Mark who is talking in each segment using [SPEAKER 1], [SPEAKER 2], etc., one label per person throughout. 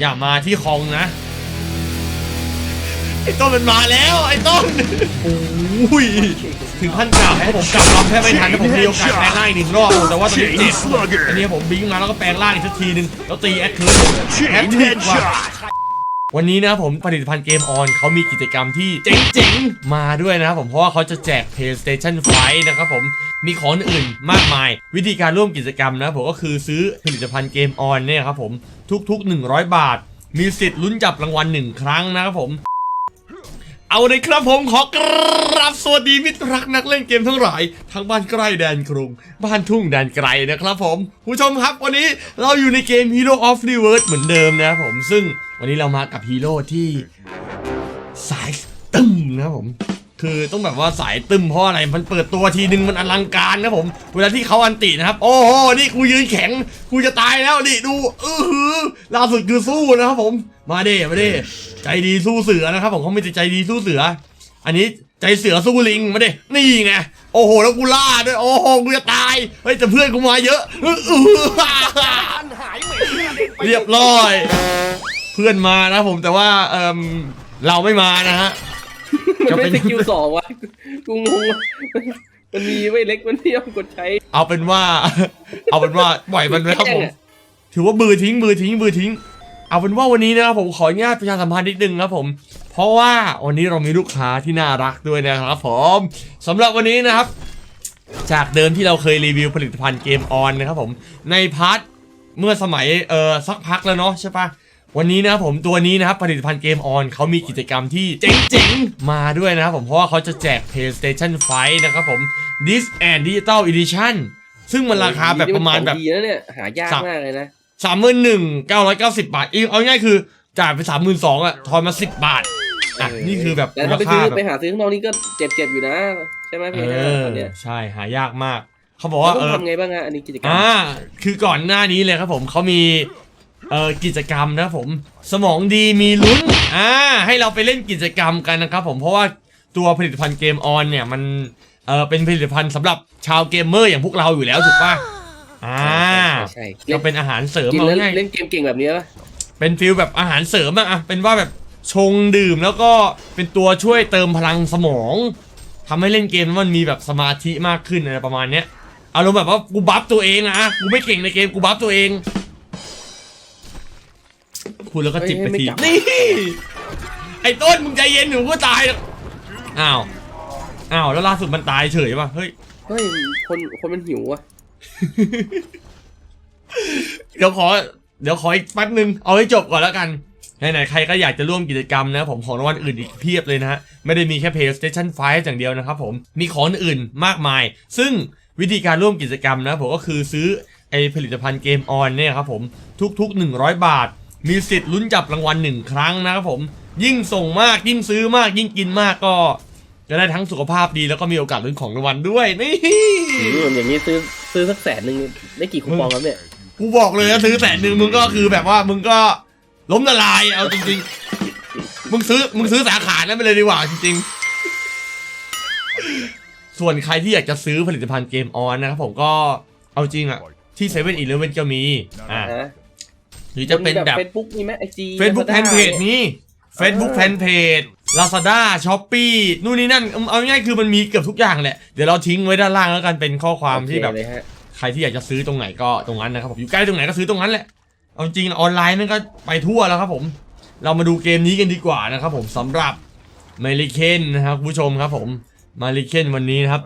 [SPEAKER 1] อย่ามาที่คลองนะ ไอ้ต้นมันมาแล้ว ไอ้ต้นโอ้ยถึงขั้นกลับเพราะผมกลับรำแทบไม่ทันนะผมมีโอกาสแปลงร่างอีกหนึ่งรอบแต่ว่าตอนนี้เจ็บอันนี้ผมบิงมาแล้วก็แปลงร่างอีกสักทีหนึ่งแล้วตีแอดเคิร์ดแอดทิกว่ะวันนี้นะครับผมผลิตภัณฑ์เกมออนเขามีกิจกรรมที่เจ๋งๆ มาด้วยนะครับผมเพราะว่าเขาจะแจก PlayStation 5นะครับผมมีของอื่นมากมาย วิธีการร่วมกิจกรรมนะผมก็คือซื้อผลิตภัณฑ์เกมออนเนี่ยครับผม ทุกๆ 100 บาท มีสิทธิ์ลุ้นจับรางวัลหนึ่งครั้งนะครับผม เอาเลยครับผมขอกราบสวัสดีมิตรรักนักเล่นเกมทั้งหลายทั้งบ้านใกล้แดนกรุง บ้านทุ่งแดนไกลนะครับผม ผู้ชมครับวันนี้เราอยู่ในเกม Hero of the World เหมือนเดิมนะครับผมซึ่งวันนี้เรามากับฮีโร่ที่สายตึมนะครับผม คือต้องแบบว่าสายตึมเพราะอะไรมันเปิดตัวทีนึงมันอลังการนะผม เวลาที่เขาอันตินะครับ โอ้โหนี่กูยืนแข็งกูจะตายแล้วนี่ดูเออหือล่าสุดคือสู้นะครับผมมาเด้มาเด้ใจดีสู้เสือนะครับผมเขาไม่ใจดีสู้เสือ อันนี้ใจเสือสู้ลิงมาเด้นี่ไงโอ้โหแล้วกูล่าด้วยโอ้โหกูจะตายเฮ้ยแต่เพื่อนกูมาเยอะเรียบร้อย เพื่อนมานะผมแต่ว่าเออเราไม่มานะฮะ
[SPEAKER 2] มันไม่สกิลสองวะกูงงวะมันมีไว้เล็กมันที่ต้องกดใช้
[SPEAKER 1] เอาเป็นว่า เอาเป็นว่าปล่อยมันไปครับผมถือว่ามือทิ้งมือทิ้งมือทิ้ง เอาเป็นว่าวันนี้นะครับผมขออนุญาตประชาสัมพันธ์นิดนึงครับผม เพราะว่าวันนี้เรามีลูกค้าที่น่ารักด้วยนะครับผมสำหรับวันนี้นะครับ จากเดิมที่เราเคยรีวิวผลิตภัณฑ์เกมออนนะครับผมในพาร์ทเมื่อสมัยเออสักพักแล้วเนาะใช่ปะ วันนี้นะครับผมตัวนี้นะครับผลิตภัณฑ์เกมออนเขามีกิจกรรมที่เจ๋งๆ มาด้วยนะครับผมเพราะว่าเขาจะแจก PlayStation 5นะครับผม This and Digital Edition ซึ่งมันราคาแบบประมาณแบบ
[SPEAKER 2] ดีนะเนี่ยหายากมากเลยนะ
[SPEAKER 1] สามหมื่นหนึ่งเก้าร้อยเก้าสิบบาทอีกเอาง่ายๆคือจ่ายไปสามหมื่นสองอะทอนมาสิบบาทอะ
[SPEAKER 2] เออ
[SPEAKER 1] นี่คือแบบ
[SPEAKER 2] แต่
[SPEAKER 1] มูล
[SPEAKER 2] ถ้าไป
[SPEAKER 1] ค่า
[SPEAKER 2] ซื้อ
[SPEAKER 1] แบ
[SPEAKER 2] ไป
[SPEAKER 1] บ
[SPEAKER 2] หาซื้อข้างนอกนี่ก็เจ็บเจ็บๆอยู่นะ ใช่ไหม
[SPEAKER 1] เอ
[SPEAKER 2] พี่นะ
[SPEAKER 1] อ
[SPEAKER 2] ตอนเนี้ย
[SPEAKER 1] ใช่หายากมาก เขาบอก
[SPEAKER 2] แล้ว
[SPEAKER 1] ว่า
[SPEAKER 2] ต้
[SPEAKER 1] เอ
[SPEAKER 2] อง
[SPEAKER 1] อ
[SPEAKER 2] ทำไงบ้างอะอันนี้กิจกรรม
[SPEAKER 1] อ่าคือก่อนหน้านี้เลยครับผมเขามี เอ่อกิจกรรมนะครับผม สมองดีมีลุ้นอ่าให้เราไปเล่นกิจกรรมกันนะครับผมเพราะว่าตัวผลิตภัณฑ์เกมออนเนี่ยมันเออเป็นผลิตภัณฑ์สำหรับชาวเกมเมอร์อย่างพวกเราอยู่แล้วถูกป่ะอ่า
[SPEAKER 2] ใช่ใช่
[SPEAKER 1] ก็เป็นอาหารเสริม
[SPEAKER 2] กิน
[SPEAKER 1] เอา
[SPEAKER 2] แล้ว
[SPEAKER 1] ง่าย
[SPEAKER 2] เล่นเกมเก่งแบบนี้ปะ
[SPEAKER 1] เป็นฟิลแบบอาหารเสริมอะอะเป็นว่าแบบชงดื่มแล้วก็เป็นตัวช่วยเติมพลังสมองทำให้เล่นเกมแล้วมันมีแบบสมาธิมากขึ้นอะไรประมาณเนี้ยอารมณ์แบบว่ากูบัฟตัวเองอะอะกูไม่เก่งในเกมกูบัฟตัวเอง พูดแล้วก็จิบไป
[SPEAKER 2] เฮ้ย
[SPEAKER 1] ที
[SPEAKER 2] ไม่จับ
[SPEAKER 1] นี่ ไอ้ต้นมึงใจเย็นหนูก็ตายหรอกอ้าว อ้าว แล้วล่าสุดมันตายเฉยป่ะ เฮ้ย
[SPEAKER 2] เฮ้ย คนคนมันหิวอะ
[SPEAKER 1] เดี๋ยวขอ เดี๋ยวขออีกแป๊บนึง เอาให้จบก่อนแล้วกัน ไหนๆ ใครก็อยากจะร่วมกิจกรรมนะผมของรางวัลอื่นอีกเพียบเลยนะฮะ ไม่ได้มีแค่ PlayStation 5 อย่างเดียวนะครับผม มีของอื่นมากมาย ซึ่งวิธีการร่วมกิจกรรมนะผมก็คือซื้อไอผลิตภัณฑ์เกมออนเนี่ยครับผมทุกๆ 100 บาท มีสิทธิ์ลุ้นจับรางวัลหนึ่งครั้งนะครับผม ยิ่งส่งมากยิ่งซื้อมากยิ่งกินมากก็ จะได้ทั้งสุขภาพดีแล้วก็มีโอกาสลุ้นของรางวัลด้วยนี่
[SPEAKER 2] หืมอย่างนี้ซื้อซื้อสักแสนหนึ่งได้กี่คูปองครับเนี่ย
[SPEAKER 1] กูบอกเลยนะซื้อแสนหนึ่งมึงก็คือแบบว่ามึงก็ล้มละลายเอาจริงๆ มึงซื้อมึงซื้อสาขานั้นไปเลยดีกว่าจริงๆ ส่วนใครที่อยากจะซื้อผลิตภัณฑ์เกมออนนะครับผมก็เอาจริงอะที่เซเว่นอีเลฟเว่นก็มีอ่า
[SPEAKER 2] ฮะ
[SPEAKER 1] หรือจะเป็นแบบ
[SPEAKER 2] เฟซบุ๊กมีไหมไอจี
[SPEAKER 1] Facebook แฟนเพจนี้ Facebook แฟนเพจ Lazada Shopee นู่นนี่นั่นเอาง่ายๆคือมันมีเกือบทุกอย่างแหละ เดี๋ยวเราทิ้งไว้ด้านล่างแล้วกันเป็นข้อความที่แบบ
[SPEAKER 2] เลยฮะ
[SPEAKER 1] ใครที่อยากจะซื้อตรงไหนก็ตรงนั้นนะครับผมอยู่ใกล้ตรงไหนก็ซื้อตรงนั้นแหละ เอาจริงๆออนไลน์มันก็ไปทั่วแล้วครับผม เรามาดูเกมนี้กันดีกว่านะครับผมสำหรับมาริเคนนะครับคุณผู้ชมครับผมมาริเคนวันนี้นะครับ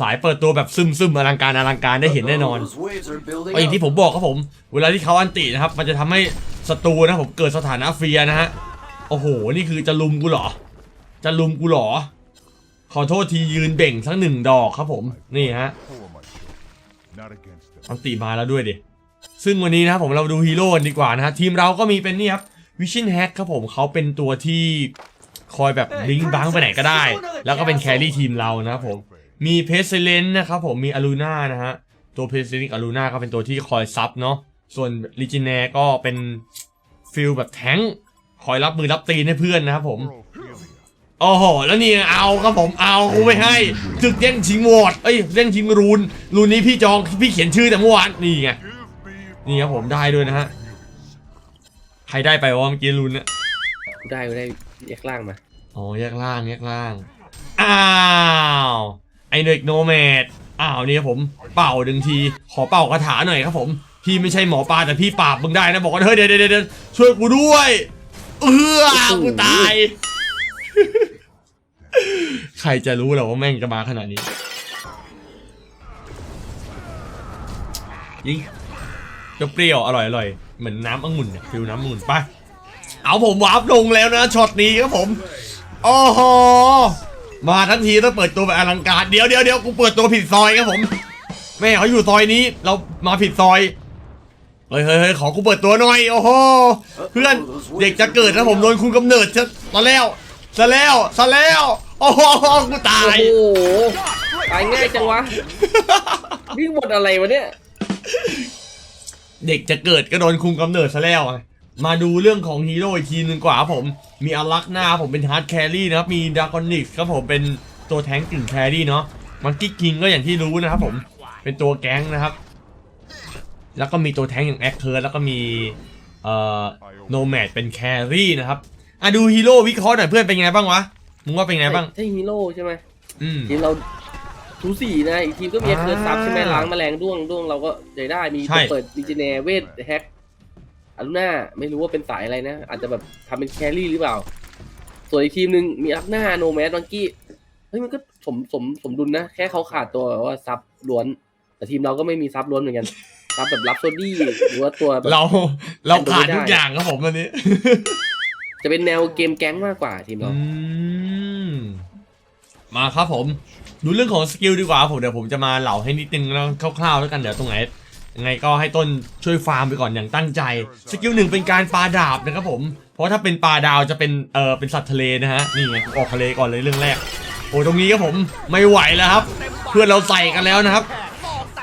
[SPEAKER 1] สายเปิดตัวแบบซึมซึมๆอลังการอลังการได้เห็นแน่นอน
[SPEAKER 3] Those waves are building
[SPEAKER 1] ก็อย่างที่
[SPEAKER 3] up.
[SPEAKER 1] ผมบอกครับผม เวลาที่เขาอันตินะครับ มันจะทำให้ศัตรูนะครับผมเกิดสถานะเฟียร์นะฮะ โอ้โห นี่คือจะลุมกูเหรอ จะลุมกูเหรอ ขอโทษทียืนเบ่งทั้งหนึ่งดอกครับผม นี่ฮะ
[SPEAKER 4] For myself, not against them.
[SPEAKER 1] อันติมาแล้วด้วยดิ ซึ่งวันนี้นะครับผมเราดูฮีโร่กันดีกว่านะฮะ ทีมเราก็มีเป็นนี่ครับวิชินแฮกครับผมเขาเป็นตัวที่คอยแบบลิงก์บังไปไหนก็ได้ แล้วก็เป็นแครี่ทีมเรานะครับผม มีเพสเลนนะครับผมมีอารูน่านะฮะ ตัวเพสเลนกับอารูน่าก็เป็นตัวที่คอยซับเนาะส่วนลิจินแนก็เป็นฟิลแบบแทงค์คอยรับมือรับตีนให้เพื่อนนะครับผม
[SPEAKER 4] Ophelia.
[SPEAKER 1] โอ้โหแล้วนี่เอาครับผมเอากูไม่ให้ศึกแย่งชิงโหวตเอ้ยแย่งชิงรูนรูนนี้พี่จองพี่เขียนชื่อแต่เมื่อวานนี่ไง
[SPEAKER 4] Give me
[SPEAKER 1] นี่ครับผมได้ด้วยนะฮะใครได้ไปวะเมื่อกี้ลุนเนี่ย
[SPEAKER 2] กูได้กูได้แยกล่างมา
[SPEAKER 1] อ๋อแยกล่างแยกล่างอ้าวไอเด็กโนแมดอ้าวเนี่ยผมเป่าหนึ่งที ขอเป่าคาถาหน่อยครับผม พี่ไม่ใช่หมอปลาแต่พี่ปราบมึงได้นะบอกว่าเฮ้ยเดี๋ยวเดี๋ยวเดี๋ยวช่วยกูด้วยเออกูตาย ใครจะรู้เหรอว่าแม่งจะมาขนาดนี้ยิงเปรี้ยวๆอร่อยอร่อยเหมือนน้ำองุ่นเนี่ยฟิลน้ำองุ่นไปเอาผมวาร์ปลงแล้วนะช็อตนี้ครับผมโอ้โห มาทั้งทีต้องเปิดตัวแบบอลังการเดี๋ยวเดี๋ยวเดี๋ยวกูเปิดตัวผิดซอยครับผมแม่เขาอยู่ซอยนี้ เรามาผิดซอยเฮ้ยเฮ้ยเฮ้ยขอกูเปิดตัวหน่อยโอ้โหเพื่อนเด็กจะเกิดนะผมโดนคุมกำเนิดซะซะแล้วซะแล้วซะแล้วโอ้โหกูตา
[SPEAKER 2] โอ้
[SPEAKER 1] ย
[SPEAKER 2] โหตายง่ายจังวะวิ่งบนอะไรวะเนี่ย
[SPEAKER 1] เด็กจะเกิดก็โดนคุมกำเนิดซะแล้วอะ มาดูเรื่องของฮีโร่อีกทีหนึ่งกว่าครับผม มีอลักหน้าผมเป็นฮาร์ดแครี่นะครับ มีดากอนิกครับผมเป็นตัวแท้งกึ่งแครี่เนาะมังกี้คิงก็อย่างที่รู้นะครับผม เป็นตัวแก๊งนะครับ แล้วก็มีตัวแท้งอย่างแอคเคิร์แล้วก็มีเอ่อโนแมดเป็นแครี่นะครับ อะดูฮีโร่วิเคราะห์หน่อยเพื่อนเป็นไงบ้างวะ มึงว่าเป็นไงบ้าง
[SPEAKER 2] ใช่ฮีโร่ใช่ไหม
[SPEAKER 1] อืม
[SPEAKER 2] ทีมเราทูสี่นะ อีกทีมก็มี
[SPEAKER 1] อ่า
[SPEAKER 2] เคิร์ซับใช่ไหมล้างแมลงด้วงด้วงเราก็ได้ได้มี
[SPEAKER 1] ใช่
[SPEAKER 2] ตัวเปิดดีเจเนเวทแฮก อารุน่าไม่รู้ว่าเป็นสายอะไรนะ อาจจะแบบทำเป็นแครี่หรือเปล่า ส่วนอีกทีมหนึ่งมีอัพหน้าโนแมสบังกี้เฮ้ยมันก็สมสมสมดุลนะ แค่เขาขาดตัวแบบว่าซับล้วน แต่ทีมเราก็ไม่มีซับล้วนเหมือนกันซับแบบรับโซดี้หรือว่าตัวแบบ
[SPEAKER 1] เราเราขาดทุกอย่างครับผมวันนี้
[SPEAKER 2] จะเป็นแนวเกมแก๊งมากกว่าทีมเรา
[SPEAKER 1] อืมมาครับผม ดูเรื่องของสกิลดีกว่าครับผมเดี๋ยวผมจะมาเหล่าให้นิดนึงแล้วคร่าวๆแล้วกันเดี๋ยวตรงไหน ยังไงก็ให้ต้นช่วยฟาร์มไปก่อนอย่างตั้งใจ สกิลหนึ่งเป็นการปลาดาบนะครับผม เพราะถ้าเป็นปลาดาวจะเป็นเออเป็นสัตว์ทะเลนะฮะ นี่ไงออกทะเลก่อนเลยเรื่องแรก โอ้ตรงนี้ครับผมไม่ไหวแล้วครับ เพื่อนเราใส่กันแล้วนะครับ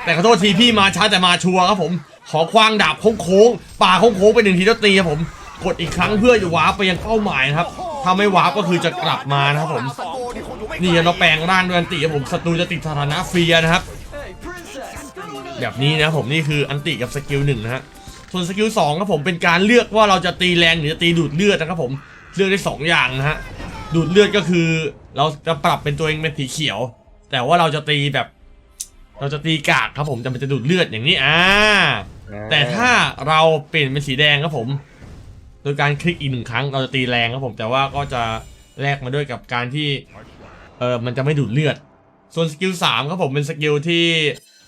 [SPEAKER 1] แต่ขอโทษทีพี่มาช้าแต่มาชัวร์ครับผม ขอคว้างดาบโค้งๆป่าโค้งๆไปหนึ่งทีแล้วตีครับผม กดอีกครั้งเพื่อจะวาร์ปไปยังเป้าหมายนะครับ ถ้าไม่วาร์ปก็คือจะกลับมานะครับผม นี่เราแปลงร่างด้วยอันติครับผมศัตรูจะติดสถานะเฟียนะครับ แบบนี้นะผมนี่คืออันติกับสกิลหนึ่งนะฮะส่วนสกิลสองครับผมเป็นการเลือกว่าเราจะตีแรงหรือจะตีดูดเลือดนะครับผมเลือกได้สองอย่างนะฮะดูดเลือดก็คือ เราจะปรับเป็นตัวเองเป็นสีเขียว แต่ว่าเราจะตีแบบ เราจะตีกากครับผมแต่มันจะดูดเลือดอย่างนี้อ่าแต่ถ้าเราเปลี่ยนเป็นสีแดงครับผม โดยการคลิกอีกหนึ่งครั้งเราจะตีแรงครับผมแต่ว่าก็จะแลกมาด้วยกับการที่เออมันจะไม่ดูดเลือด ส่วนสกิลสามครับผมเป็นสกิลที่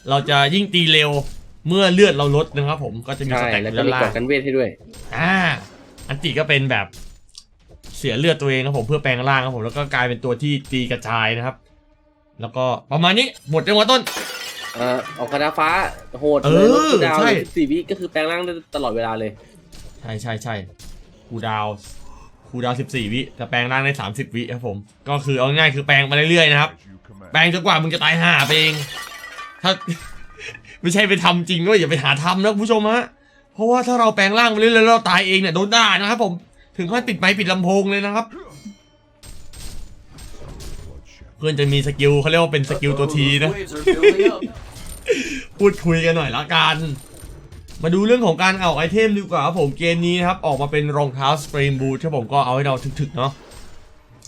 [SPEAKER 1] เราจะยิ่งตีเร็วเมื่อเลือดเราลดนะครับผมก็จะมี
[SPEAKER 2] ใช่
[SPEAKER 1] สแต็ก
[SPEAKER 2] แล้ว
[SPEAKER 1] อยู่
[SPEAKER 2] ก็
[SPEAKER 1] ด้าน
[SPEAKER 2] มี
[SPEAKER 1] ล่าก
[SPEAKER 2] ด
[SPEAKER 1] ง
[SPEAKER 2] กันเวทให้ด้วย
[SPEAKER 1] อ่าอันติก็เป็นแบบเสียเลือดตัวเองครับผมเพื่อแปลงร่างครับผมแล้วก็กลายเป็นตัวที่ตีกระจายนะครับ แล้วก็ประมาณนี้หมดจังหวะต้น
[SPEAKER 2] เอ่อออกกระดาฟ้าโหด
[SPEAKER 1] เอ
[SPEAKER 2] เล
[SPEAKER 1] อย
[SPEAKER 2] ลดคูลดาว
[SPEAKER 1] ใช่
[SPEAKER 2] สี่วิก็คือแปลงร่างได้ตลอดเวลาเลย
[SPEAKER 1] ใช่ใช่ใช่คูลดาวน์คูลดาวสิบสี่วิแต่แปลงร่างได้สามสิบวิครับผม ก็คือเอาง่ายๆคือแปลงมาเรื่อยๆนะครับ
[SPEAKER 4] As you command.
[SPEAKER 1] แปลงจนกว่ามึงจะตายห่าไปเอง ถ้า ไม่ใช่ไปทำจริงก็อย่าไปหาทำนะคุณผู้ชมฮะเพราะว่าถ้าเราแปลงร่างไปเรื่อยๆแล้วเราตายเองเนี่ยโดนด่านะครับผมถึงขั้นปิดไมค์ปิดลำโพงเลยนะครับ เพื่อนจะมีสกิลเขาเรียกว่าเป็นสกิลตัวทีนะ พูดคุยกันหน่อยละกัน มาดูเรื่องของการเอาไอเทมดีกว่าครับผมเกมนี้นะครับออกมาเป็นรองเท้าสปริงบูทที่ผมก็เอาให้เราถึกๆเนาะ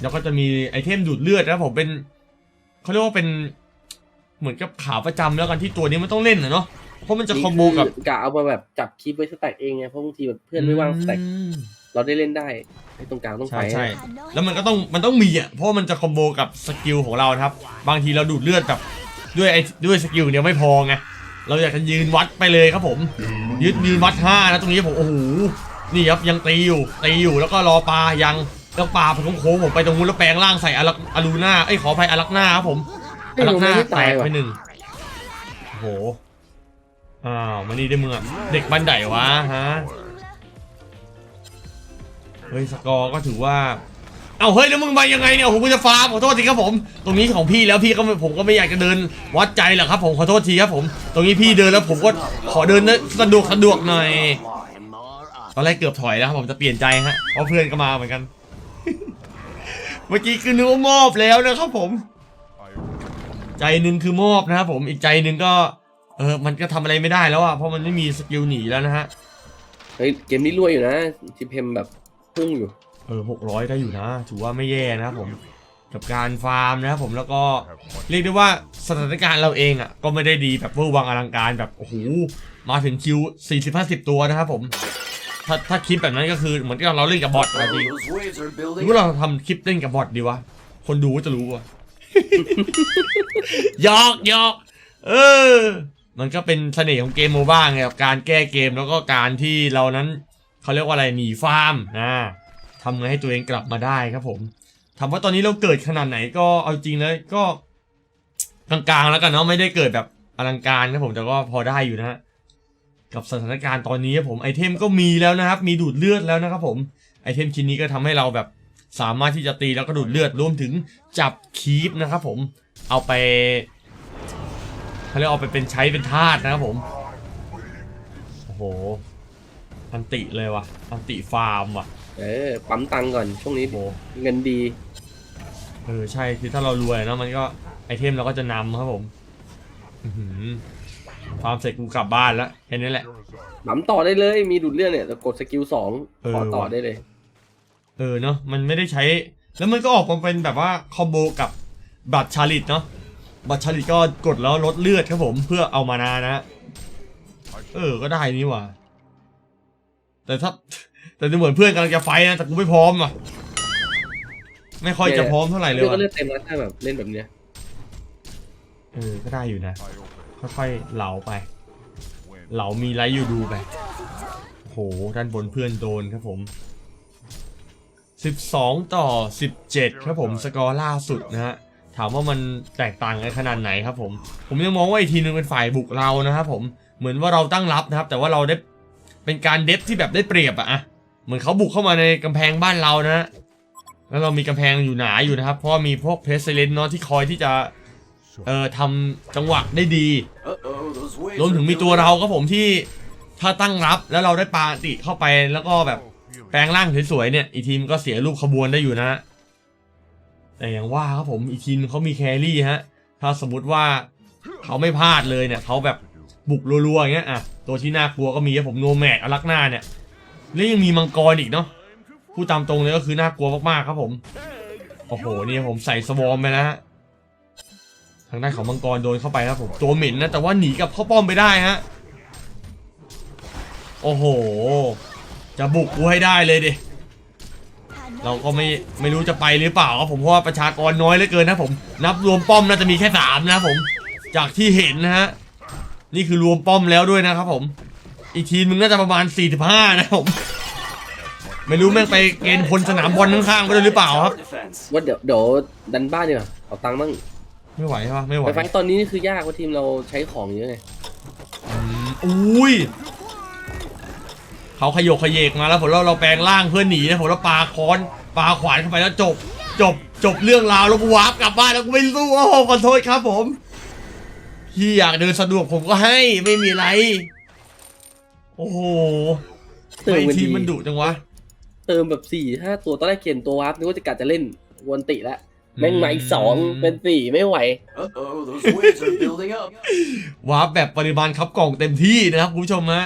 [SPEAKER 1] แล้วก็จะมีไอเทมดูดเลือดนะครับผมเป็นเขาเรียกว่าเป็น เหมือนกับขาประจำแล้วกันที่ตัวนี้มันต้องเล่นนะเนาะเพราะมันจะคอมโบกับ
[SPEAKER 2] กะเอามาแบบจับคลิปไว้สแต็กเองไงเพราะบางทีแบบเพื่อนไม่ว่างสแต็ก
[SPEAKER 1] อืม
[SPEAKER 2] เราได้เล่นได้ไอ้ตรงกลางต้อง
[SPEAKER 1] ใช่
[SPEAKER 2] ไป
[SPEAKER 1] ใช่แล้วมันก็ต้องมันต้องมีอะเพราะว่ามันจะคอมโบกับสกิลของเรานะครับ บางทีเราดูดเลือดแบบด้วยไอ้ด้วยสกิลเดียวไม่พอไงเราอยากจะยืนวัดไปเลยครับผมยืนยืนวัดห้านะตรงนี้ผมโอ้โหนี่ครับยังตีอยู่ตีอยู่แล้วก็รอปลายังแล้วปลาไปโค้งๆผมไปตรงนู้นแล้วแปลงร่างใส่อารักอารูน่าเอ้ยขออภัยอารักหน้าครับผม อารักหน้าแตกไปหนึ่งโอ้โห อ้าวมานี่ได้มึงอะ เด็กบันไดวะฮะ เฮ้ยสกอร์ก็ถือว่า เอาเฮ้ยแล้วมึงมายังไงเนี่ยผมจะฟาร์มขอโทษทีครับผม ตรงนี้ของพี่แล้วพี่ก็ไม่ผมก็ไม่อยากจะเดินวัดใจหรอกครับ ผมขอโทษทีครับผม ตรงนี้พี่เดินแล้วผมก็ขอเดินสะดวกสะดวกหน่อย ตอนแรกเกือบถอยแล้วครับผมจะเปลี่ยนใจฮะเพราะเพื่อนก็มาเหมือนกัน เมื่อกี้คือนึกว่ามอบแล้วนะครับผม ใจหนึ่งคือมอบนะครับผมอีกใจหนึ่งก็ เออมันก็ทำอะไรไม่ได้แล้วอะเพราะมันไม่มีสกิลหนีแล้วนะฮะ
[SPEAKER 2] เฮ้ยเกมนี้รวยอยู่นะทีเพมแบบพุ่งอยู่
[SPEAKER 1] เออหกร้อยได้อยู่นะ ถือว่าไม่แย่นะครับผมกับการฟาร์มนะครับผมแล้วก็
[SPEAKER 4] Have one
[SPEAKER 1] เรียกได้ว่าสถานการณ์เราเองอะก็ไม่ได้ดีแบบเวอร์วังอลังการแบบโอ้โหมาถึงคิว 40 50 ตัวนะครับผมถ้าถ้าคลิปแบบนั้นก็คือเหมือนกับเราเล่นกับบอทอะจริง
[SPEAKER 3] Those waves are
[SPEAKER 1] หรือ
[SPEAKER 3] building
[SPEAKER 1] ว่าเราทำคลิปเล่นกับบอทดีวะ คนดูก็จะรู้ว่ะ หยอกหยอกเออ มันก็เป็นเสน่ห์ของเกมโมบ้างไงกับการแก้เกมแล้วก็การที่เรานั้นเขาเรียกว่าอะไรหนีฟาร์มนะทำไงให้ตัวเองกลับมาได้ครับผมถามว่าตอนนี้เราเกิดขนาดไหนก็เอาจริงเลยก็กลางๆแล้วกันเนาะไม่ได้เกิดแบบอลังการครับผมแต่ก็พอได้อยู่นะฮะกับสถานการณ์ตอนนี้ครับผมไอเทมก็มีแล้วนะครับ มีดูดเลือดแล้วนะครับผมไอเทมชิ้นนี้ก็ทำให้เราแบบ สามารถที่จะตีแล้วก็ดูดเลือดรวมถึงจับคีปนะครับผมเอาไปเขาเรียกเอาไปเป็นใช้เป็นทาสนะครับผมโอ้โหอันติเลยวะอันติฟาร์มว่ะ
[SPEAKER 2] เออปั๊มตังค์ก่อนช่วงนี้
[SPEAKER 1] โอ้โห
[SPEAKER 2] เงินดี
[SPEAKER 1] เออใช่คือถ้าเรารวยเนอะมันก็ไอเทมเราก็จะนำครับผมอื้อหือฟาร์มเสร็จกูกลับบ้านแล้วแค่นี้แหละ
[SPEAKER 2] ปั๊มต่อได้เลยมีดูดเลือดเนี่ยกดสกิลสอง
[SPEAKER 1] เออ
[SPEAKER 2] ขอต่อ
[SPEAKER 1] ว่ะ
[SPEAKER 2] ได้เลย
[SPEAKER 1] เออเนาะมันไม่ได้ใช้ แล้วมันก็ออกมาเป็นแบบว่าคอมโบกับบัตรชาลิตเนาะบัตรชาลิตก็กดแล้วลดเลือดครับผมเพื่อเอามานานะ เออก็ได้นี่หว่า แต่ถ้าแต่ดูเหมือนเพื่อนกำลังจะไฟท์นะแต่กูไม่พร้อมอะไม่ค่อยจะพร้อมเท่าไหร่เลย
[SPEAKER 2] เลือดก็
[SPEAKER 1] ว่ะ
[SPEAKER 2] เลือดเต็มแล้วถ้าแบบเล่นแบบเนี้ย
[SPEAKER 1] เออก็ได้อยู่นะ
[SPEAKER 4] I open.
[SPEAKER 1] ค่อยๆเหลาไป
[SPEAKER 4] Win.
[SPEAKER 1] เหลามีไลท์อยู่ดูไปโหด้านบนเพื่อนโดนครับผม 12 ต่อ 17 ครับผมสกอร์ล่าสุดนะฮะถามว่ามันแตกต่างกันขนาดไหนครับผม ผมยังมองว่าอีกทีนึงเป็นฝ่ายบุกเรานะครับผมเหมือนว่าเราตั้งรับนะครับ แต่ว่าเราได้เป็นการเดฟที่แบบได้เปรียบอะเหมือนเขาบุกเข้ามาในกำแพงบ้านเรานะฮะแล้วเรามีกำแพงอยู่หนาอยู่นะครับ เพราะมีพวกเพรสเซเลนเนาะที่คอยที่จะเอ่อทำจังหวะได้ดีรวมถึงมีตัวเราครับผมที่ถ้าตั้งรับแล้วเราได้ปาติเข้าไปแล้วก็แบบ แปลงร่างสวยๆเนี่ย อีกทีมก็เสียรูปขบวนได้อยู่นะ แต่อย่างว่าครับผมอีกทีมเขามีแครี่ฮะ ถ้าสมมติว่าเขาไม่พลาดเลยเนี่ยเขาแบบบุกรัวๆอย่างเงี้ยอะตัวที่น่ากลัวก็มีครับผมโนแมดอลักหน้าเนี่ยแล้วยังมีมังกรอีกเนาะพูดตามตรงเลยก็คือน่ากลัวมากๆครับผมโอ้โหนี่ผมใส่สวอมไปแล้วทางด้านของมังกรโดนเข้าไปครับผมตัวเหม็นนะแต่ว่าหนีกับเข้าป้อมไปได้ฮะโอ้โห จะบุกกูให้ได้เลยดิ เราก็ไม่ไม่รู้จะไปหรือเปล่าครับผมเพราะว่าประชากรน้อยเหลือเกินนะผม นับรวมป้อมน่าจะมีแค่สามนะครับผม จากที่เห็นนะฮะ นี่คือรวมป้อมแล้วด้วยนะครับผม อีกทีมมึงน่าจะประมาณ 45 นะครับผม ไม่รู้แม่งไปเกณฑ์พลสนามบอลข้างๆไปด้วยหรือเปล่าครับ
[SPEAKER 3] tower defense.
[SPEAKER 2] ว่าเดี๋ยวเดี๋ยวดันบ้านดีกว่าเอาตังค์บ้าง
[SPEAKER 1] ไม่ไหวใช่ปะไม่ไหว
[SPEAKER 2] ไฟไฟตอนนี้นี่คือยากว่าทีมเราใช้ของเยอะไง
[SPEAKER 1] อืมอุ้ย เขาขยโกขยเยกมาแล้วผมเราเราแปลงร่างเพื่อหนีนะผมเราปาค้อนปาขวานเข้าไปแล้วจบ จบจบเรื่องราวแล้วกูวาร์ปกลับบ้านแล้วกูไม่สู้โอ้โหขอโทษครับผมพี่อยากเดินสะดวกผมก็ให้ไม่มีไรโอ้โห
[SPEAKER 2] เติม
[SPEAKER 1] ไม่
[SPEAKER 2] กัน
[SPEAKER 1] ที
[SPEAKER 2] ดี
[SPEAKER 1] มมันดุจังวะ
[SPEAKER 2] เติมแบบสี่ห้าตัวตอนแรกเขียนตัววาร์ปนึกว่าจะกัดจะเล่นวนติแล้วแม่งมาอีกสองเป็นสี่ไม่ไหว
[SPEAKER 3] Uh-oh, those waves are building up.
[SPEAKER 1] วาร์ปแบบปริมาณครับกล่องเต็มที่นะครับคุณผู้ชมฮะ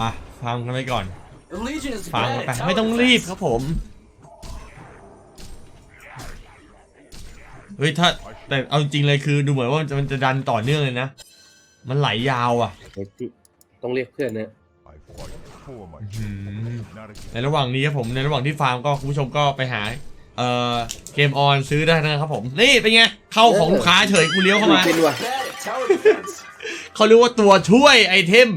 [SPEAKER 1] ไปฟังกันไปก่อน
[SPEAKER 3] The Legion is
[SPEAKER 1] ฟัง
[SPEAKER 3] bad
[SPEAKER 1] ไป
[SPEAKER 3] at tower
[SPEAKER 1] ไม่ต้องรีบ
[SPEAKER 3] defense.
[SPEAKER 1] ครับผมเฮ้ยถ้าแต่เอาจริงๆเลยคือดูเหมือนว่ามันจะมันจะดันต่อเนื่องเลยนะ มันไหลยาวอะ
[SPEAKER 2] ต้องเรียกเพื่อนนะ
[SPEAKER 4] I fight for my
[SPEAKER 1] Hmm.
[SPEAKER 4] not against
[SPEAKER 1] ในระหว่างนี้ครับผมในระหว่างที่ฟาร์มก็คุณผู้ชมก็ไปหา เอ่อเกมออนซื้อได้นะครับผม นี่เป็นไง เข้าของลูกค้าเฉยกูเลี้ยวเข้ามา
[SPEAKER 2] เขา
[SPEAKER 1] เรียกว่าตัวช่วยไอเทม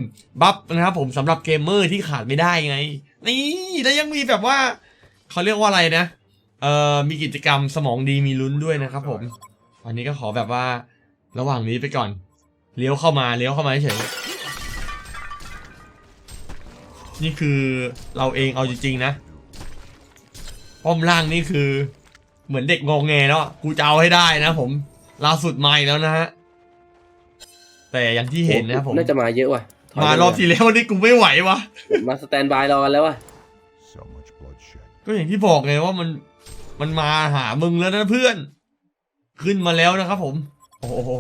[SPEAKER 1] บัฟนะครับผมสำหรับเกมเมอร์ที่ขาดไม่ได้ไง นี่แล้วยังมีแบบว่าเขาเรียกว่าอะไรนะเอ่อมีกิจกรรมสมองดีมีลุ้นด้วยนะครับผมวันนี้ก็ขอแบบว่าระหว่างนี้ไปก่อน เลี้ยวเข้ามาเลี้ยวเข้ามาเฉยนี่คือเราเองเอาจริงๆนะป้อมล่างนี่คือ เหมือนเด็กงงแงแล้วอะกูจะเอาให้ได้นะผมล่าสุดมาอีกแล้วนะฮะ แต่อย่างที่เห็นนะครับผม
[SPEAKER 2] น่าจะมาเยอะว่ะถย
[SPEAKER 1] มารอบที่แล้วนี่กูไม่ไหววะ
[SPEAKER 2] มาสแตนบายรอกันแล้วว่ะ
[SPEAKER 4] so much bloodshed.
[SPEAKER 1] ก็อย่างที่บอกไงว่ามันมันมาหามึงแล้วนะเพื่อน ขึ้นมาแล้วนะครับผม โอ้โห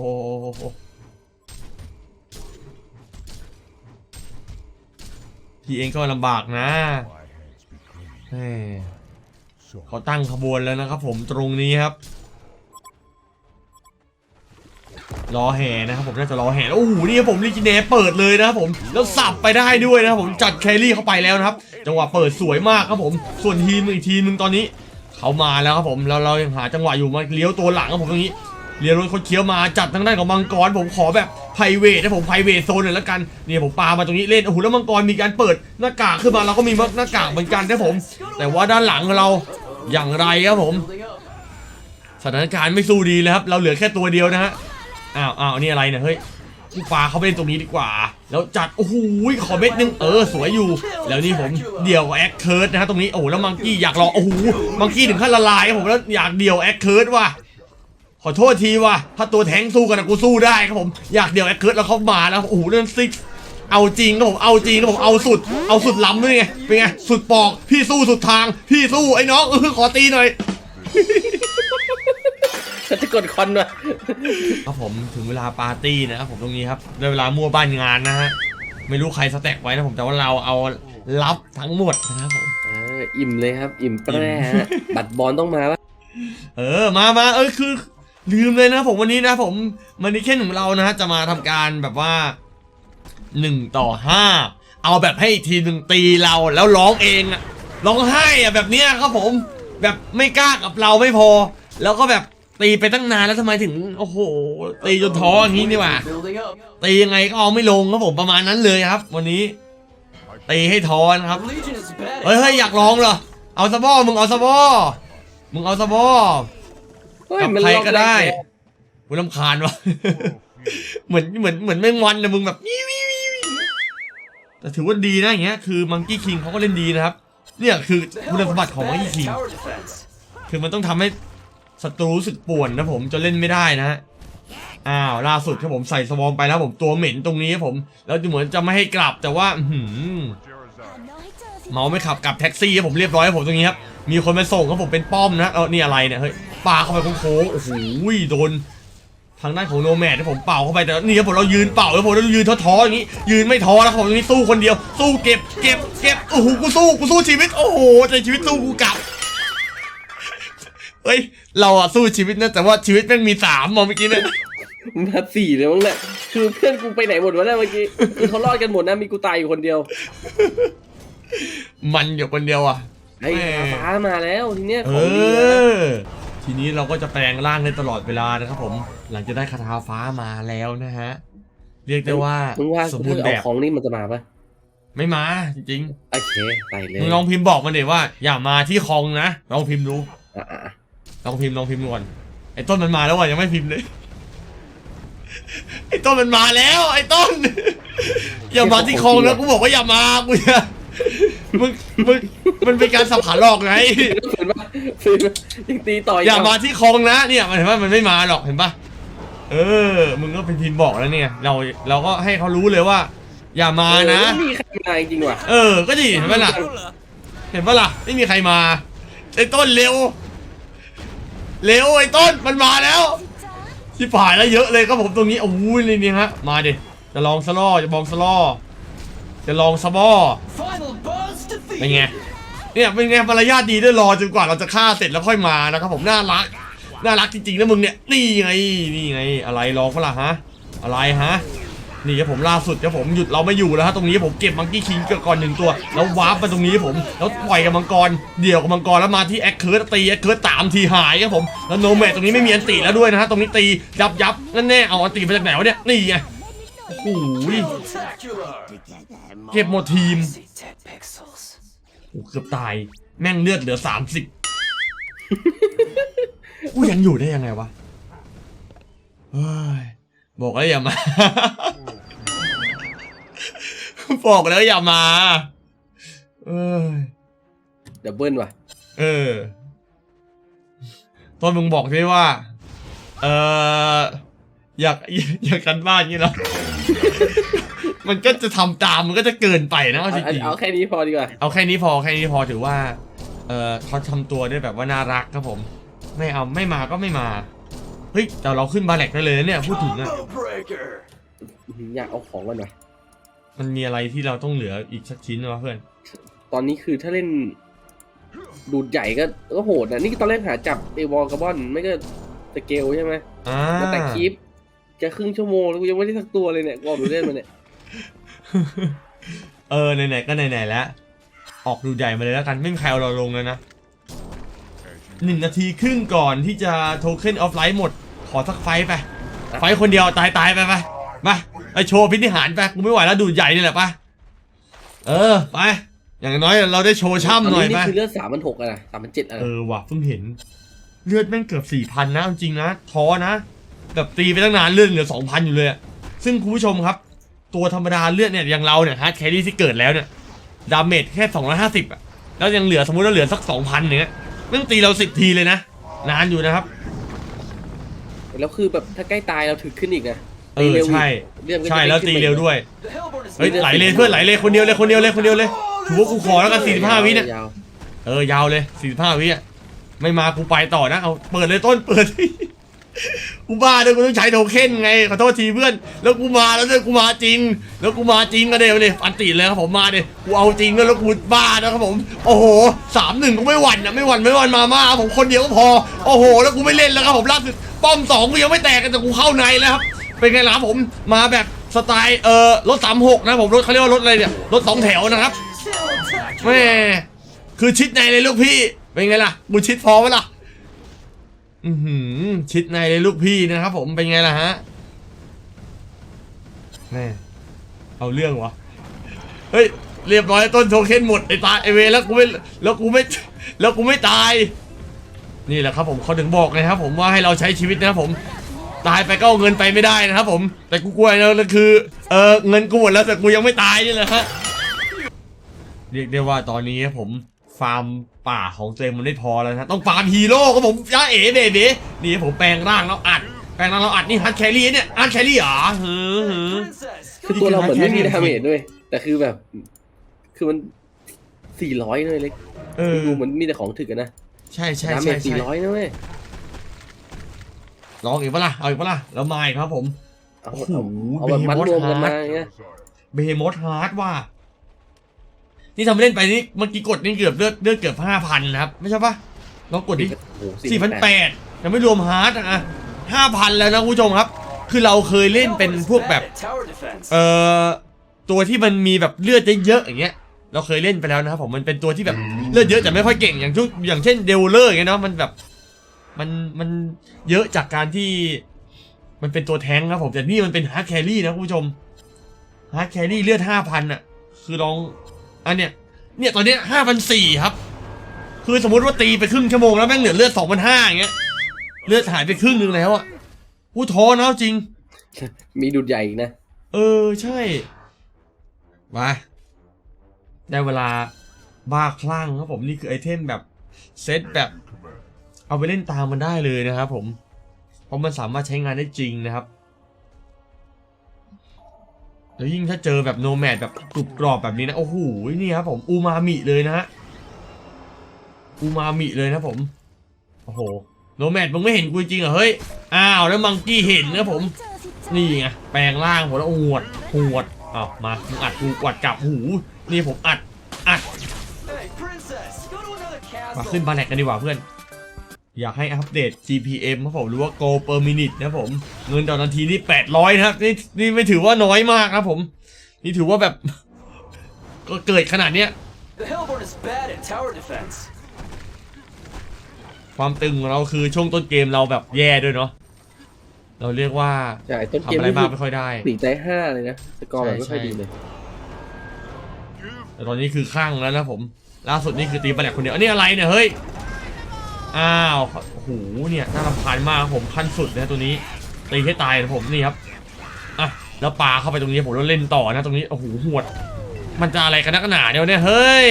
[SPEAKER 1] พี่เองก็ลำบากนะ
[SPEAKER 4] My hands be clean.
[SPEAKER 1] แหม
[SPEAKER 4] So
[SPEAKER 1] เขาตั้งขบวนแล้วนะครับผมตรงนี้ครับ รอแห่นะครับผมน่าจะรอแห่โอ้โหนี่ผมลิจิเนเปิดเลยนะครับผมแล้วสับไปได้ด้วยนะครับผมจัดแครี่เข้าไปแล้วนะครับจังหวะเปิดสวยมากครับผมส่วนทีมอีกทีมหนึ่งตอนนี้ เขามาแล้วครับผมแล้วเรายังหาจังหวะอยู่มาเลี้ยวตัวหลังครับผมตรงนี้เลี้ยวรถคดเคี้ยวมาจัดทางด้านของมังกรผมขอแบบไพรเวทนะผมไพรเวทโซนหน่อยแล้วกันเนี่ยผมปามาตรงนี้เล่นโอ้โหแล้วมังกรมีการเปิดหน้ากากขึ้นมาเราก็มีหน้ากากเหมือนกันนะผม แต่ว่าด้านหลังเราอย่างไรครับผม สถานการณ์ไม่สู้ดีเลยครับเราเหลือแค่ตัวเดียวนะฮะ อ้าวอ้าวนี่อะไรเนี่ยเฮ้ยกูปาเขาไปเล่นตรงนี้ดีกว่า แล้วจัดโอ้โหขอเม็ดนึงเออสวยอยู่ แล้วนี่ผมเดี่ยวแอคเคิร์ดนะฮะตรงนี้โอ้โหแล้วมังกี้อยากลอโอ้โหมังกี้ถึงขั้นละลายผมแล้วอยากเดี่ยวแอคเคิร์ดว่ะขอโทษทีว่ะถ้าตัวแทงสู้กันนะกูสู้ได้ครับผมอยากเดี่ยวแอคเคิร์ดแล้วเขามาแล้วโอ้โหเรื่องซิกเอาจริงครับผมเอาจริงครับผมเอาสุด เอาสุดล้ำด้วยไงเป็นไงสุดปอกพี่สู้สุดทาง พี่สู้ไอ้น้องเออขอตีหน่อย
[SPEAKER 2] ฉันจะกดคอนว่ะ
[SPEAKER 1] ครับผมถึงเวลาปาร์ตี้นะครับผมตรงนี้ครับได้เวลามั่วบ้านงานนะฮะไม่รู้ใครสแต็กไว้นะผมแต่ว่าเราเอารับทั้งหมดนะครับผม
[SPEAKER 2] เอออิ่มเลยครับ อิ่มแปร่ฮะบัตรบอลต้องมาปะ
[SPEAKER 1] เออมามาเออคือ ลืมเลยนะผมวันนี้นะผมมันนี่แค่หนึ่งเรานะฮะจะมาทำการแบบว่าหนึ่งต่อห้าเอาแบบให้อีกทีหนึ่งตีเราแล้วร้องเองอะร้องไห้อะแบบเนี้ยครับผม แบบไม่กล้ากับเราไม่พอ แล้วก็แบบ ตีไปตั้งนานแล้วทำไมถึง โอ้โห ตีจนท้ออย่างนี้นี่หว่า
[SPEAKER 3] Building up.
[SPEAKER 1] ตียังไงก็เอาไม่ลงครับผมประมาณนั้นเลยครับ วันนี้ ตีให้ท้อนะครับ
[SPEAKER 3] The Legion is bad.
[SPEAKER 1] เฮ้ยเฮ้ยอยากลองเหรอ เอาสะบอมึงเอาสะบอมึงเอาสะบอ
[SPEAKER 2] เฮ้ย
[SPEAKER 1] กับ
[SPEAKER 2] มัน
[SPEAKER 1] ใคร
[SPEAKER 2] ล็อ
[SPEAKER 1] ก็ได้
[SPEAKER 2] แรง
[SPEAKER 1] กูรำคาญวะเหมือนเหมือนเหมือนแม่งวันนะมึงแบบวิววิววิวแต่ถือว่าดีนะอย่างเงี้ยคือมังกี้คิงเขาก็เล่นดีนะครับ เนี่ยคือ
[SPEAKER 3] The
[SPEAKER 1] คุณ
[SPEAKER 3] hell
[SPEAKER 1] สมบัติ
[SPEAKER 3] is
[SPEAKER 1] ของมัง
[SPEAKER 3] bad
[SPEAKER 1] กี้
[SPEAKER 3] at
[SPEAKER 1] คิง
[SPEAKER 3] tower defense.
[SPEAKER 1] คือมันต้องทำให้ ศัตรูรู้สึกป่วนนะผมจะเล่นไม่ได้นะฮะอ้าวล่าสุดครับผมใส่สวอมไปแล้วผมตัวเหม็นตรงนี้ครับผม แล้วดูเหมือนจะไม่ให้กลับแต่ว่าอื้อหือ
[SPEAKER 4] Jerazad.
[SPEAKER 1] เมาไม่ขับกลับแท็กซี่ครับผมเรียบร้อยครับผมตรงนี้ครับมีคนมาส่งครับผมเป็นป้อมนะเออนี่อะไรเนี่ยเฮ้ยปาเข้าไปโค้งโอ้โหโดนทางด้านของโนแมดที่ผมเป่าเข้าไปแต่นี่ครับผมเรายืนเป่าแล้วผมเรายืนท้อๆอย่างนี้ ยืนไม่ท้อแล้วครับผมตรงนี้สู้คนเดียว สู้เก็บเก็บเก็บโอ้โหกูสู้กูสู้ชีวิต โอ้โหแต่ชีวิตสู้กูกลับเฮ้ย เราอะสู้ชีวิตนะแต่ว่าชีวิตแม่งมีสามมองเมื่อกี้เนี่ย
[SPEAKER 2] มาสี่เลยมั้งเนี่ยคือเพื่อนกูไปไหนหมดวะเนี่ยเมื่อกี้คือเขารอดกันหมดนะมีกูตายอยู่คนเดียว
[SPEAKER 1] มันอยู่คนเดียวอะ
[SPEAKER 2] ไอ้
[SPEAKER 1] แม่
[SPEAKER 2] ฟ้ามาแล้วทีเนี้ย
[SPEAKER 1] เอ
[SPEAKER 2] ของดีนะ
[SPEAKER 1] อทีนี้เราก็จะแปลงร่างได้ตลอดเวลานะครับผม หลังจากได้คาถาฟ้ามาแล้วนะฮะ เรียกได้ว่า
[SPEAKER 2] มึงว่า
[SPEAKER 1] สม
[SPEAKER 2] ถ้า
[SPEAKER 1] บูรณ์แบ
[SPEAKER 2] เอา
[SPEAKER 1] บ
[SPEAKER 2] ของนี่มันจะมาปะ
[SPEAKER 1] ไม่มาจริง
[SPEAKER 2] โอเคไปเลย
[SPEAKER 1] ๆมึงลองพิมพ์บอกมันเดี๋ยว่า อย่ามาที่คลองนะลองพิมพ์ดู
[SPEAKER 2] อะอะอะ
[SPEAKER 1] ลองพิมพ์ลองพิมพ์ก่อนไอ้ต้นมันมาแล้วว่ะยังไม่พิมพ์เลยไอ้ต้นมันมาแล้ว ไอ้ต้น อย่ามาที่คลองแล้วกูบอกว่าอย่ามากูอย่ามึงมึงมันเป็นการสับขาหลอกไง
[SPEAKER 2] ฝืนปะฝืนปะยังตีต่อ
[SPEAKER 1] อย่ามาที่คลองนะเนี่ยมันเห็นว่ามันไม่มาหรอกเห็นปะเออ มึงก็เป็นพิมพ์บอกแล้วเนี่ย เราเราก็ให้เขารู้เลยว่า อย่ามานะ
[SPEAKER 2] เออไม่มีใครมาจริงๆว่ะ
[SPEAKER 1] เออ ก็ดีเห็นปะล่ะเห็นปะล่ะไม่มีใครมาไอ้ต้นเร็ว เร็วไอ้ต้นมันมาแล้วชิบหายแล้วเยอะเลยครับผมตรงนี้โอ้โหนี่นี่ฮะมาดิจะลองสลอจะบองสลอจะลองสบอ
[SPEAKER 3] Final buzz
[SPEAKER 1] เป็นไง
[SPEAKER 3] defeated.
[SPEAKER 1] เนี่ยเป็นไงมารยาทดีด้วยรอจนกว่าเราจะฆ่าเสร็จแล้วค่อยมานะครับผมน่ารักน่ารักจริงๆนะมึงเนี่ยนี่ไงนี่ไงอะไรลองเปะล่าฮะอะไรฮะ นี่ครับผมล่าสุดครับผมหยุดเราไม่อยู่แล้วฮะตรงนี้ผมเก็บมังกี้คิงก่อนหนึ่งตัว แล้ววาร์ปมาตรงนี้ผมแล้วปล่อยกับมังกรเดี่ยวกับมังกรแล้วมาที่แอคเคิร์ดตีแอคเคิร์ดตามทีหายครับผมแล้วโนแมตตรงนี้ไม่มีอันติแล้วด้วยนะฮะตรงนี้ตียับยับนั่นแน่เอาอันติมาจากไหนวะเนี่ยนี่ไงโอ้โหเก็บหมดทีมโอ้เกือบตายแม่งเลือดเหลือสามสิบกูยังอยู่ได้ยังไงวะเฮ้ย บอกแล้วอย่ามา บอกแล้วอย่ามา เอ้ย
[SPEAKER 2] ดับเบิลว่ะ
[SPEAKER 1] เออต้นมึงบอกด้วยว่า เอออยากอยากกันบ้านงี้เหรอ มันก็จะทำตามมันก็จะเกินไปนะ
[SPEAKER 2] เอา
[SPEAKER 1] เอาจ
[SPEAKER 2] เอา
[SPEAKER 1] ริงๆ
[SPEAKER 2] เอาแค่นี้พอดีกว่า
[SPEAKER 1] เอาแค่นี้พอแค่นี้พอถือว่า เออเขาทำตัวได้แบบว่าน่ารักครับผม ไม่เอาไม่มาก็ไม่มา เฮ้ยแต่เราขึ้นบาแลกได้เลยนะเนี่ยพูดถึงอะ
[SPEAKER 3] Combo breaker.
[SPEAKER 2] อื้อหืออยากเอาของกันหน่อย
[SPEAKER 1] มันมีอะไรที่เราต้องเหลืออีกสักชิ้นวะเพื่อน
[SPEAKER 2] ตอนนี้คือถ้าเล่น ดูดใหญ่ก็ก็โหดนะนี่ตอนแรกหาจับเอวอลกระบอนไม่ก็สเกลใช่ไหม
[SPEAKER 1] อ่า
[SPEAKER 2] มาแต่คลิปจะครึ่งชั่วโมงแล้วกูยังไม่ได้สักตัวเลยเนี่ยกอนดูเล่นมาเนี่ย
[SPEAKER 1] เออไหนๆก็ไหนๆแล้วออกดูใหญ่มาเลยแล้วกันไม่มีใครเอาเราลงแล้วนะหนึ่งนาทีครึ่งก่อนที่จะโทเค็นออฟไลท์หมดข อสักไฟต์ไป ไฟต์คนเดียวตายตายๆไปไปมาไอโชว์พินิหารไปกูไม่ไหวแล้วดูดใหญ่นี่แหละไปเออไปอย่างน้อยเราได้โชว์
[SPEAKER 2] ตอน
[SPEAKER 1] ช่ำหน่อย
[SPEAKER 2] นี้
[SPEAKER 1] ไป
[SPEAKER 2] นี่คือเลือดสามพันหกอะนะสามพันเจ็ดอะ
[SPEAKER 1] เอ
[SPEAKER 2] นะ
[SPEAKER 1] อว่ะเพิ่งเห็น เลือดแม่งเกือบสี่พันนะเอาจริงนะท้อนะแบบตีไปตั้งนานเลือดเหลือสองพันอยู่เลยอะซึ่งคุณผู้ชมครับ ตัวธรรมดาเลือดเนี่ยอย่างเราเนี่ยฮาร์ดแครี่ที่เกิดแล้วเนี่ยดาเมจแค่สองร้อยห้าสิบอะแล้วยังเหลือสมมติว่าเหลือสักสองพันเนี่ยแม่งตีเราสิบทีเลยนะนานอยู่นะครับ
[SPEAKER 2] แล้วคือแบบถ้าใกล้ตายเราถึกขึ้นอีกนะ
[SPEAKER 1] เออใช่
[SPEAKER 2] เรื่องก็จะ
[SPEAKER 1] ใช่แล้วตีเร็วด้วย
[SPEAKER 3] The Hellborn is
[SPEAKER 1] เฮ้ยไหลเลยเพื่อนไหลเลยคนเดียวเลยคนเดียวเลยคนเดียวเลยถือว่ากูขอแล้วกันสี่สิบห้าวิเนี่ย
[SPEAKER 2] ยาว
[SPEAKER 1] เออยาวเลยสี่สิบห้าวิอะไม่มากูไปต่อนะเอาเปิดเลยต้นเปิด กูบ้าด้วยกูต้องใช้โทเค็นไงขอโทษทีเพื่อน แล้วกูมาแล้วด้วยกูมาจริง แล้วกูมาจริงก็เดี๋ยวเลยอันติเลยครับผมมาเดี๋ยกูเอาจริงด้วยแล้วกูบ้านะครับผม โอ้โหสามหนึ่งก็ไม่หวั่นนะไม่หวั่นไม่หวั่นมามาผมคนเดียวก็พอ โอ้โห แล้วกูไม่เล่นแล้วครับผมล่าสุดป้อมสองกูยังไม่แตกกันแต่กูเข้าในแล้วครับเป็นไงล่ะครับผมมาแบบสไตล์เอ่อรถสามหกนะผมรถเขาเรียกว่ารถอะไรเนี่ยรถสองแถวนะครับแม่คือชิดในเลยลูกพี่เป็นไงล่ะกูชิดพอไหมล่ะ อือหือชิดในเลยลูกพี่นะครับผมเป็นไงล่ะฮะแม่เอาเรื่องวะเฮ้ยเรียบร้อยต้นโทเค็นหมดไอ้ตายไอเวแล้วกูไม่แล้วกูไม่แล้วกูไม่ตาย นี่แหละครับผมเขาถึงบอกนะครับผมว่าให้เราใช้ชีวิตนะครับผม ตายไปก็เอาเงินไปไม่ได้นะครับผม แต่กูกลัวนะก็คือเออเงินกูหมดแล้วแต่กูยังไม่ตายนี่แหละฮะเรียกได้ว่าตอนนี้ผม ฟาร์มป่าของตัวเองมันไม่พอแล้วนะต้องฟาร์มฮีโร่ครับผมย้าเอ๋เบเบนี่ผมแปลงร่างแล้วอัด แปลงร่างแล้วอัดนี่ฮัทแครี่เนี่ยอัดแครี่เหรอเฮ้อ
[SPEAKER 3] Princess.
[SPEAKER 2] คือตัวเราเหมือนไม่มี
[SPEAKER 1] นี่คือ
[SPEAKER 2] ดาเมจด้วย แต่คือแบบ คือมันสี่ร้อยเลยเล็ก
[SPEAKER 1] เออ
[SPEAKER 2] ดูเหมือนมีแต่ของถึกอะนะ
[SPEAKER 1] ใช่ใช่
[SPEAKER 2] ดาเม
[SPEAKER 1] ใช่
[SPEAKER 2] จสี่
[SPEAKER 1] ใช่
[SPEAKER 2] ร้อยนะเว้ย
[SPEAKER 1] ลองอีกปะล่ะเอาอีกปะล่ะแล้วมาอีกครับผม
[SPEAKER 2] เอา
[SPEAKER 1] โอ้โห
[SPEAKER 2] เอาเอาแบบมัดรวมกันมา
[SPEAKER 1] Behemoth
[SPEAKER 2] อย่างเงี้ย
[SPEAKER 1] เบเฮมอสฮาร์ดว่า นี่ทำเล่นไปนี่เมื่อกี้กดนี่เกือบเลือดเลือดเกือบห้าพันนะครับ ไม่ใช่ปะลองกดดิ
[SPEAKER 2] โอ้โห
[SPEAKER 1] สี่พันแปดยังไม่รวมฮาร์ดอะห้าพันแล้วนะคุณผู้ชมครับ คือเราเคยเล่นเป็น
[SPEAKER 3] Hellborn is
[SPEAKER 1] พวกแบบ
[SPEAKER 3] bad at tower defense.
[SPEAKER 1] เอ่อตัวที่มันมีแบบเลือดเยอะๆอย่างเงี้ยเราเคยเล่นไปแล้วนะครับผมมันเป็นตัวที่แบบเลือดเยอะแต่ไม่ค่อยเก่งอย่างทุกอย่างเช่นเดลเลอร์อย่างเงี้ยเนาะมันแบบมันมันเยอะจากการที่ มันเป็นตัวแท้งครับผมแต่นี่มันเป็นฮาร์ดแครี่นะคุณผู้ชมฮาร์ดแครี่เลือดห้าพันอะ คือลอง อันเนี้ยเนี่ยตอนเนี้ยห้าพันสี่ครับ คือสมมติว่าตีไปครึ่งชั่วโมงแล้วแม่งเหลือเลือดสองพันห้าอย่างเงี้ยเลือดหายไปครึ่งหนึงแล้วอะผู้ท้อนะเอาจริง
[SPEAKER 2] มีดูดใหญ่อีกนะ
[SPEAKER 1] เออใช่มาได้เวลาบ้าคลั่งครับผมนี่คือไอเทมแบบเซตแบบ เอาไปเล่นตามมันได้เลยนะครับผม เพราะมันสามารถใช้งานได้จริงนะครับ แล้วยิ่งถ้าเจอแบบโนแมดแบบกรุบกรอบแบบนี้นะโอ้โหนี่ครับผมอูมามิเลยนะฮะอูมามิเลยนะผมโอ้โหโนแมดมึงไม่เห็นกูจริงเหรอเฮ้ยอ้าวแล้วมังกี้เห็นนะผม นี่ไงแปลงร่างผมแล้วหวดหวดอ้าวมามึงอัดกูกวัดกลับหูนี่ผมอัดอัด
[SPEAKER 3] Hey, princess, go to another
[SPEAKER 1] มาขึ้น
[SPEAKER 3] castle.
[SPEAKER 1] บาแลกกันดีกว่าเพื่อน อยากให้อัปเดต GPM ครับผมหรือว่า Go per minute นะครับผมเงินต่อนาทีนี่ 800 นะครับนี่นี่ไม่ถือว่าน้อยมากครับผม นี่ถือว่าแบบ ก็เกิดขนาดเนี้ย
[SPEAKER 3] The Hellborn is bad at tower defense.
[SPEAKER 1] ความตึงของเราคือช่วงต้นเกมเราแบบแย่ด้วยเนาะเราเรียกว่า
[SPEAKER 2] ใช่ต้น
[SPEAKER 1] ทำ
[SPEAKER 2] เกม
[SPEAKER 1] อะไร
[SPEAKER 2] นี่
[SPEAKER 1] มาก
[SPEAKER 2] คือ
[SPEAKER 1] ไม่ค่อยได้
[SPEAKER 2] หนีใจห้าเลยนะสกอร์แบบไม่ค่อย
[SPEAKER 1] ใช่
[SPEAKER 2] ดีเลย
[SPEAKER 1] แต่ตอนนี้คือข้างแล้วนะผม ล่าสุดนี่คือตีปลาแหลกคนเดียวอันนี้อะไรเนี่ยเฮ้ย อ้าวโอ้โหเนี่ยน่ารำคาญมากผมขั้นสุดนะตัวนี้ตีให้ตายนะผมนี่ครับอะแล้วปลาเข้าไปตรงนี้ผมแล้วเล่นต่อนะตรงนี้โอ้โหหวด มันจะอะไรกันนักหนาเดี๋ยวเนี่ยเฮ้ย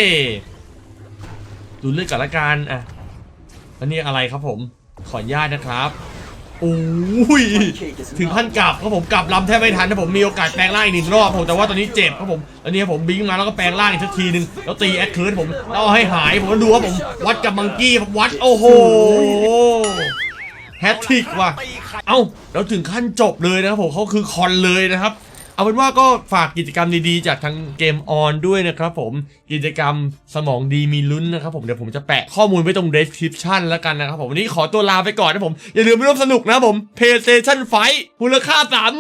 [SPEAKER 1] ดูเลือดก่อนละกันอะแล้วนี่อะไรครับผมขออนุญาตนะครับ โอ้ยถึงขั้นกลับครับผมกลับลำแทบไม่ทันนะผมมีโอกาสแปลงร่างอีกหนึ่งรอบผมแต่ว่าตอนนี้เจ็บครับผมอันนี้ผมบิงมาแล้วก็แปลงร่างอีกสักทีหนึ่งแล้วตีแอดเคิร์ดผมแล้วเอาให้หายผมก็ดูว่าผมวัดกับมังกี้ผมวัดโอ้โหแฮตทิกว่ะเอ้าแล้วถึงขั้นจบเลยนะครับผมเขาคือคอนเลยนะครับ เอาเป็นว่าก็ฝากกิจกรรมดีๆ จากทางเกมออนด้วยนะครับผมกิจกรรมสมองดีมีลุ้นนะครับผมเดี๋ยวผมจะแปะข้อมูลไว้ตรง description แล้วกันนะครับผมวันนี้ขอตัวลาไปก่อนนะผมอย่าลืมไปร่วมสนุกนะผม PlayStation Fight มูลค่า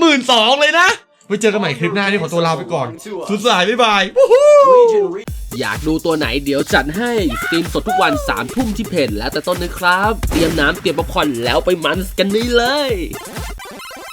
[SPEAKER 1] 32,000เลยนะไว้เจอกันใหม่คลิปหน้านี่ขอตัวลาไปก่อน สุดสายบ๊ายบายวู้ฮู้
[SPEAKER 2] อยากดูตัวไหนเดี๋ยวจัดให้สตรีมสดทุกวัน3ามทุ่มที่เพจแล้วแต่ต้นนะครับ เตรียมน้ำเตรียมป๊อปคอร์นแล้วไปมันกันนี่เลย